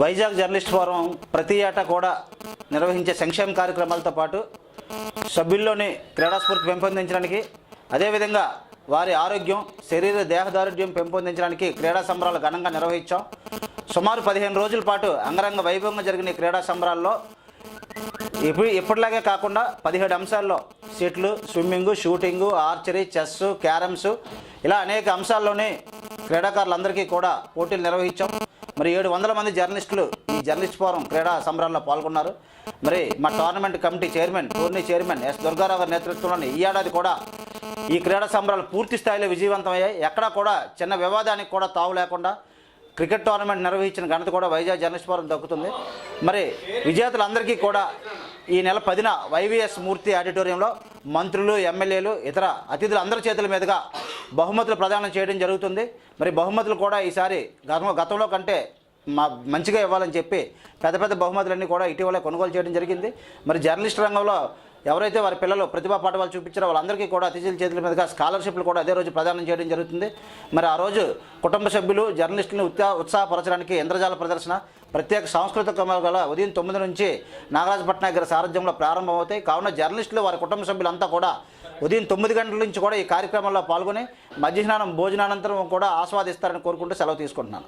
Vizag journalist forum ప్రతి ఏటా కూడా నిర్వహించే సంక్షేమ కార్యక్రమాలతో పాటు సభ్యుల్లోని క్రీడాస్ఫూర్తి పెంపొందించడానికి అదేవిధంగా వారి ఆరోగ్యం శరీర దేహదారుఢ్యం పెంపొందించడానికి క్రీడా సంబరాలు ఘనంగా నిర్వహించాం. సుమారు పదిహేను రోజుల పాటు అంగరంగ వైభవంగా జరిగిన క్రీడా సంబరాల్లో ఇప్పుడు ఇప్పటిలాగే కాకుండా పదిహేడు అంశాల్లో సీట్లు swimming shooting archery chess carroms ఇలా అనేక అంశాల్లోనే క్రీడాకారులందరికీ కూడా పోటీలు నిర్వహించాం. మరి ఏడు వందల మంది జర్నలిస్టులు ఈ జర్నలిస్ట్ ఫోరం క్రీడా సంబరాల్లో పాల్గొన్నారు. మరి మా tournament committee chairman tourney chairman S Durgarao గారి నేతృత్వంలోని ఈ ఏడాది కూడా ఈ క్రీడా సంబరాలు పూర్తి స్థాయిలో విజయవంతమయ్యాయి. ఎక్కడా కూడా చిన్న వివాదానికి కూడా తావు లేకుండా క్రికెట్ టోర్నమెంట్ నిర్వహించిన ఘనత కూడా వైజాగ్ జర్నలిస్ట్ ఫోరం దక్కుతుంది. మరి విజేతలందరికీ కూడా ఈ నెల పదిన వైవిఎస్ మూర్తి ఆడిటోరియంలో మంత్రులు ఎమ్మెల్యేలు ఇతర అతిథులు అందరి చేతుల మీదుగా బహుమతులు ప్రదానం చేయడం జరుగుతుంది. మరి బహుమతులు కూడా ఈసారి గతం గతంలో కంటే మా మంచిగా ఇవ్వాలని చెప్పి పెద్ద పెద్ద బహుమతులన్నీ కూడా ఇటీవల కొనుగోలు చేయడం జరిగింది. మరి జర్నలిస్ట్ రంగంలో ఎవరైతే వారి పిల్లలు ప్రతిభా పాఠవాలు చూపించారో వాళ్ళందరికీ కూడా అతిథుల చేతుల మీదుగా స్కాలర్షిప్లు కూడా అదే రోజు ప్రదానం చేయడం జరుగుతుంది. మరి ఆ రోజు కుటుంబ సభ్యులు జర్నలిస్టులను ఉత్సా ఉత్సాహపరచడానికి ఇంద్రజాల ప్రదర్శన ప్రత్యేక సాంస్కృతిక గల ఉదయం తొమ్మిది నుంచి నాగరాజ పట్నాయక్ గారి సారథ్యంలో ప్రారంభమవుతాయి. కావున జర్నలిస్టులు వారి కుటుంబ సభ్యులంతా కూడా ఉదయం తొమ్మిది గంటల నుంచి కూడా ఈ కార్యక్రమంలో పాల్గొని మధ్యాహ్నం భోజనానంతరం కూడా ఆస్వాదిస్తారని కోరుకుంటూ సెలవు తీసుకుంటున్నాను.